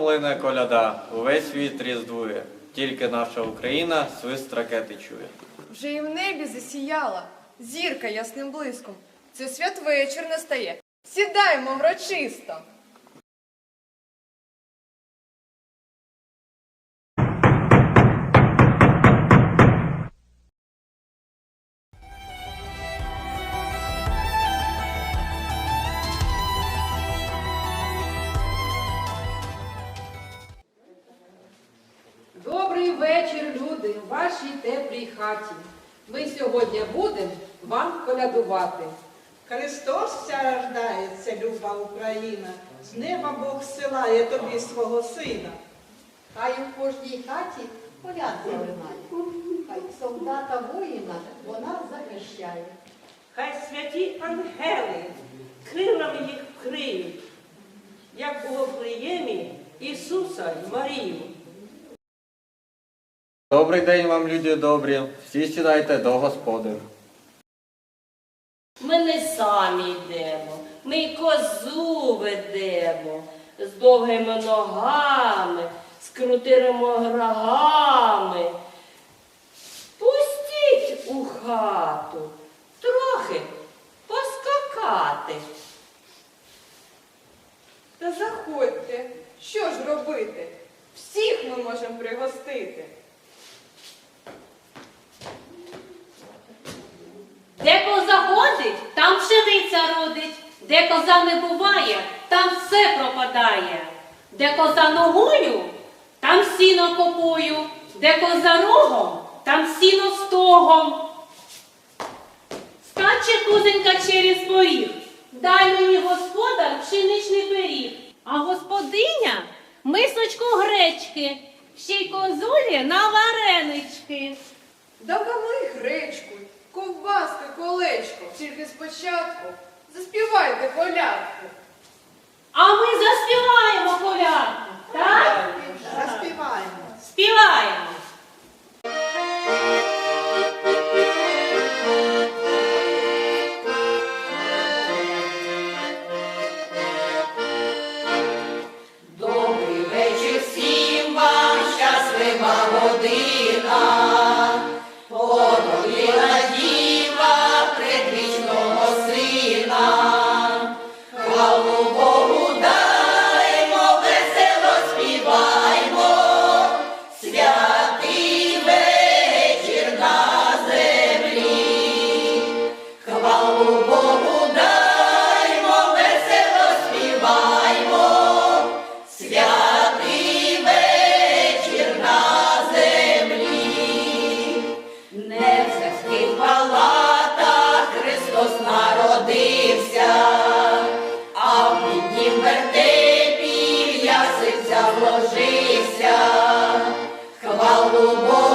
Світом лине коляда, увесь світ різдвує. Тільки наша Україна свист ракети чує. Вже і в небі засіяла зірка ясним блиском. Це святвечір настає. Сідаємо врочисто. Колядувати. Христос ся рождається, люба Україна, з неба Бог силає тобі свого сина. Хай у кожній хаті порядок лунає. Хай солдата воїна вона захищає. Хай святі ангели крилами їх вкриють, як було в приємі Ісуса й Марію. Добрий день вам, люди добрі. Всі сідайте до Господи. Ми не самі йдемо, ми й козу ведемо з довгими ногами, з крутими рогами. Пустіть у хату трохи поскакати. Та заходьте. Що ж робити? Всіх ми можемо пригостити. Де коза ходить, там пшениця родить, де коза не буває, там все пропадає. Де коза ногою, там сіно копою, де коза рогом, там сіно стогом. Скаче кузенька через поріг, дай мені господар пшеничний пиріг, а господиня мисочку гречки, ще й козулі на варенички. Давали гречку, ковбаски, колечко. Тільки спочатку заспівайте колядку. А ми заспіваємо колядку, так? Заспіваємо. Співаємо. Хвалу Богу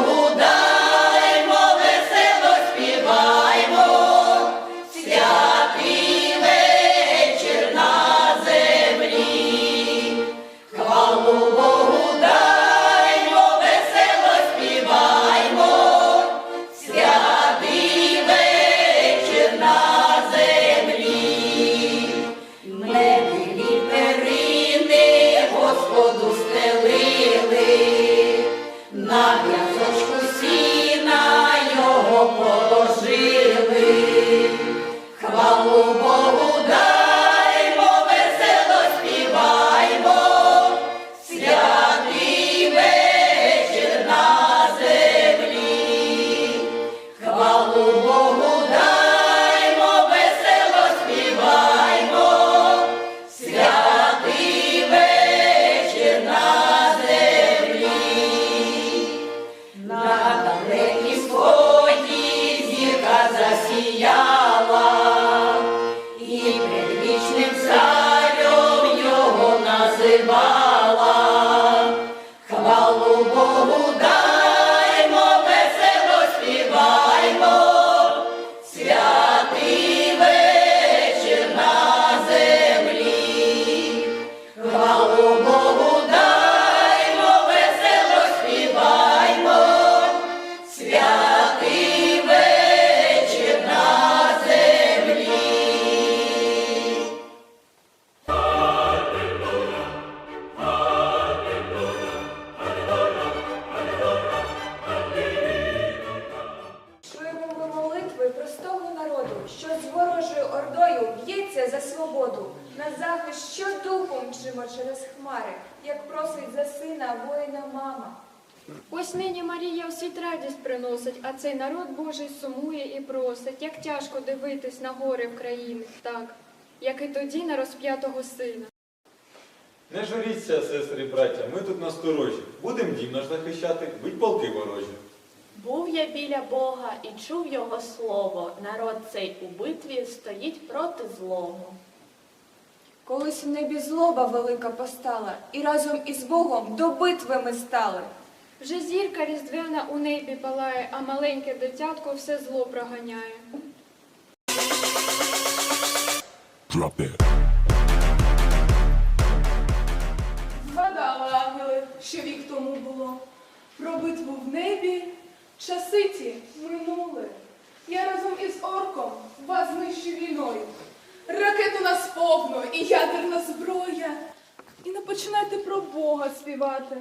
Oh. Щодуху через хмари, як просить за сина воїна мама. Ось нині Марія світ радість приносить, а цей народ Божий сумує і просить, як тяжко дивитись на гори в країни, так, як і тоді на розп'ятого сина. Не журіться, сестри і браття, ми тут насторожі. Будем дім наш захищати, бить полки ворожі. Був я біля Бога і чув його слово. Народ цей у битві стоїть проти злого. Колись в небі злоба велика постала, і разом із Богом до битви ми стали. Вже зірка різдвяна у небі палає, а маленьке дитятко все зло проганяє. Згадали ангели, що вік тому було. Про битву в небі часи ті минули. Я разом із орком вас знищу війною. Ракет у нас повно і ядерна зброя. І не починайте про Бога співати.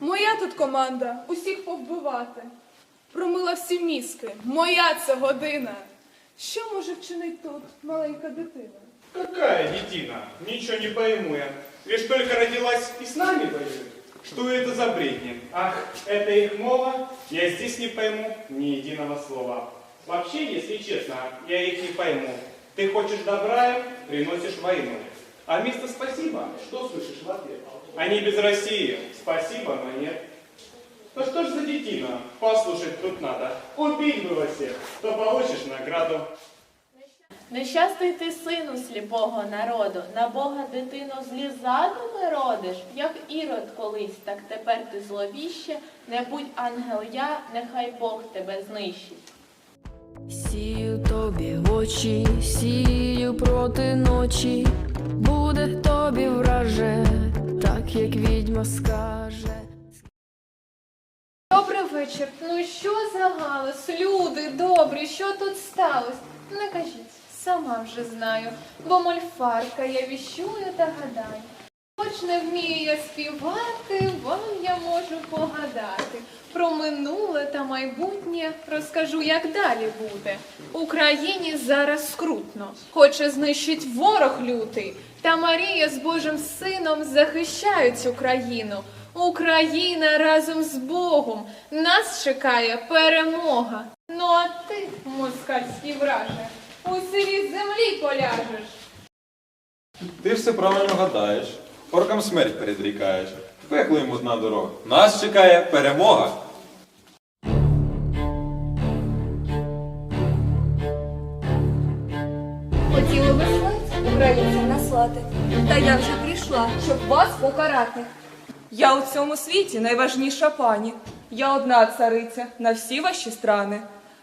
Моя тут команда усіх повбивати. Промила всі мізки, моя це година. Що може вчинити тут маленька дитина? Какая детина? Ничего не пойму я. Лишь только родилась и с нами воюет. Что это за бредни? Ах, это их мова? Я здесь не пойму ни единого слова. Вообще, если честно, я их не пойму. Ты хочешь добра им, приносишь войну. А вместо спасибо, что слышишь в ответ? Они без России. Спасибо, но нет. Ну что ж за детина? Послушать тут надо. Убить было всех, то получишь награду. Нещастий ти сину сліпого народу, на Бога дитину злі задуми родиш, як ірод колись, так тепер ти зловіще, не будь ангел я, нехай Бог тебе знищить. Сію тобі очі, сію проти ночі, буде тобі враже, так як відьма скаже. Добрий вечір. Ну що за галас? Люди, добрі, що тут сталося? Не кажіть, сама вже знаю, бо мольфарка я віщую та гадаю. Хоч не вмію співати, вам я можу погадати. Про минуле та майбутнє розкажу, як далі буде. Україні зараз скрутно, хоче знищить ворог лютий. Та Марія з Божим сином захищають Україну. Україна разом з Богом. Нас чекає перемога. Ну а ти, москальський враже, у сирій землі поляжеш. Ти все правильно гадаєш. Оркам смерть передрікаєш. Пекло йому одна дорога. Нас чекає перемога. Хотіли би смерть українцям наслати. Та я вже прийшла, щоб вас покарати. Я у цьому світі найважніша пані. Я одна цариця на всі ваші страни.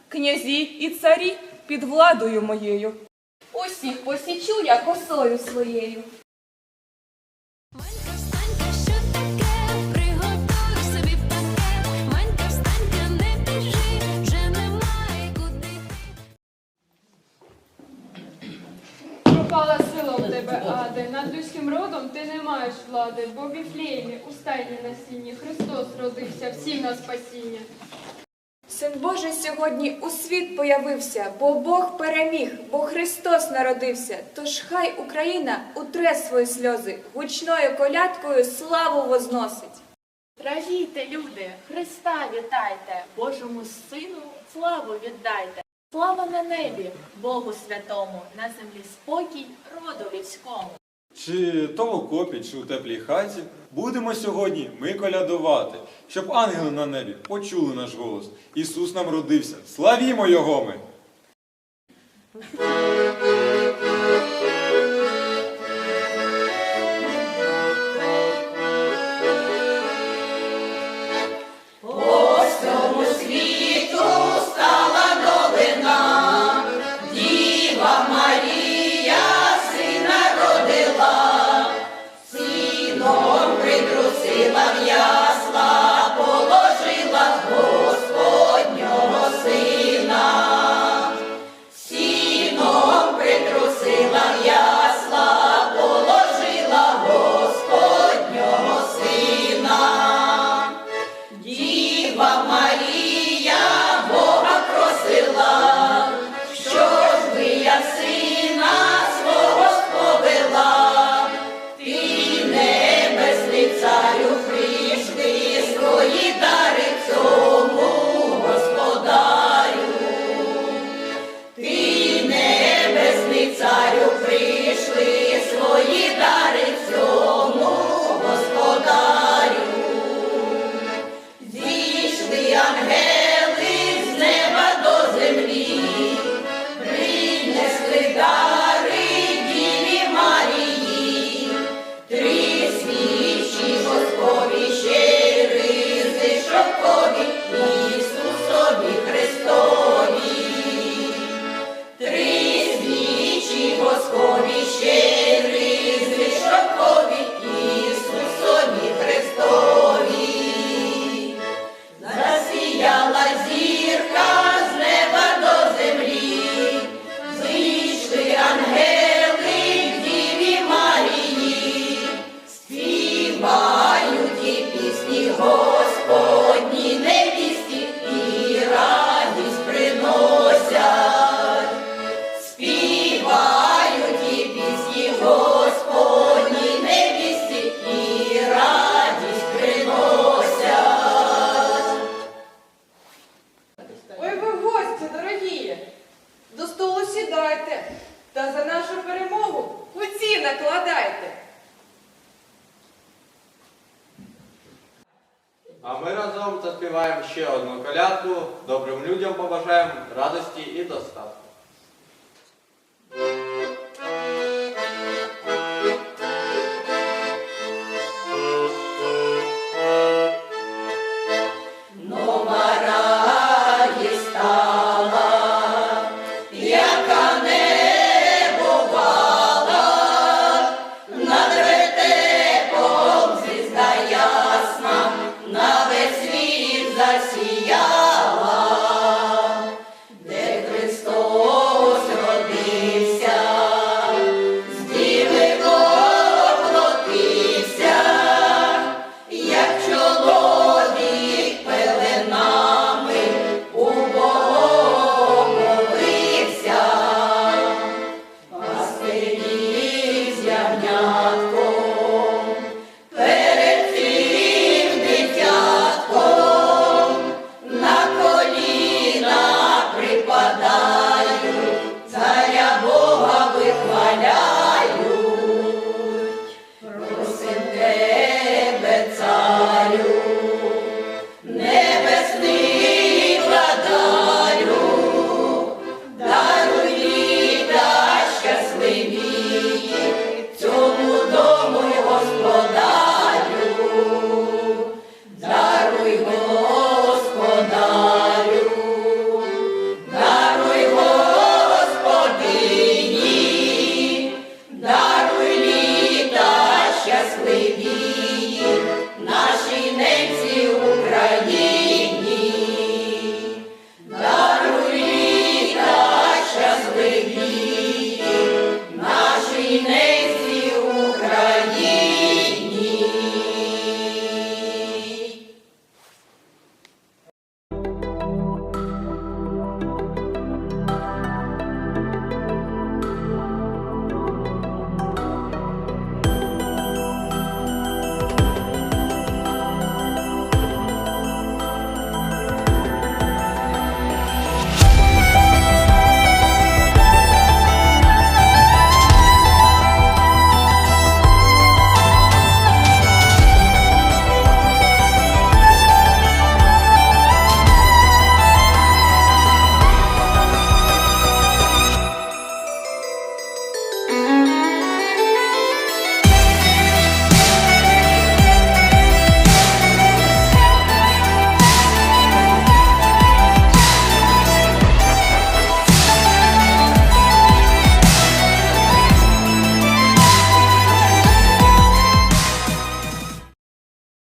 Князі і царі під владою моєю. Усіх посічу я косою своєю. Аде. Над людським родом ти не маєш влади, бо в Віфлеємі у стайні на сіні Христос родився всім на спасіння. Син Божий сьогодні у світ появився, бо Бог переміг, бо Христос народився. Тож хай Україна утре свої сльози, гучною колядкою славу возносить. Радійте, люди, Христа вітайте, Божому сину славу віддайте. Слава на небі, Богу святому, на землі спокій, роду людському. Чи то в окопі, чи у теплій хаті, будемо сьогодні ми колядувати, щоб ангели на небі почули наш голос. Ісус нам родився. Славімо Його ми! Людям побажаємо радості і достатку.